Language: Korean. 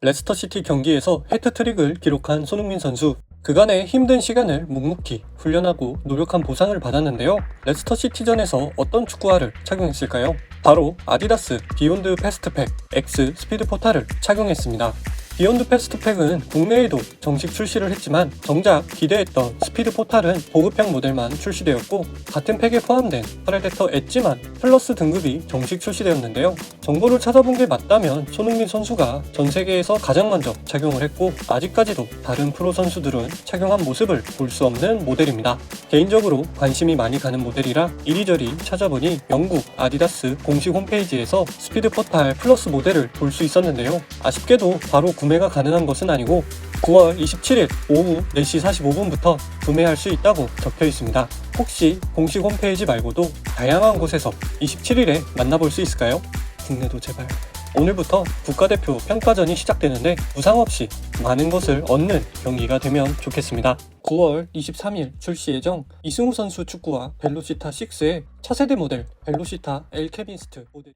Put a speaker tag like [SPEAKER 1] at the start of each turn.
[SPEAKER 1] 레스터시티 경기에서 해트트릭을 기록한 손흥민 선수. 그간의 힘든 시간을 묵묵히 훈련하고 노력한 보상을 받았는데요. 레스터 시티전에서 어떤 축구화를 착용했을까요? 바로 아디다스 비욘드 패스트팩 X 스피드 포탈을 착용했습니다. 비욘드 패스트팩은 국내에도 정식 출시를 했지만 정작 기대했던 스피드 포탈은 보급형 모델만 출시되었고 같은 팩에 포함된 프레데터 엣지만 플러스 등급이 정식 출시되었는데요. 정보를 찾아본 게 맞다면 손흥민 선수가 전 세계에서 가장 먼저 착용을 했고 아직까지도 다른 프로 선수들은 착용한 모습을 볼 수 없는 모델입니다. 개인적으로 관심이 많이 가는 모델이라 이리저리 찾아보니 영국 아디다스 공식 홈페이지에서 스피드 포탈 플러스 모델을 볼 수 있었는데요. 아쉽게도 바로 구매가 가능한 것은 아니고 9월 27일 오후 4시 45분부터 구매할 수 있다고 적혀 있습니다. 혹시 공식 홈페이지 말고도 다양한 곳에서 27일에 만나볼 수 있을까요? 국내도 제발. 오늘부터 국가대표 평가전이 시작되는데 부상 없이 많은 것을 얻는 경기가 되면 좋겠습니다. 9월 23일 출시 예정 이승우 선수 축구와 벨로시타 6의 차세대 모델 벨로시타 엘 케빈스트 모델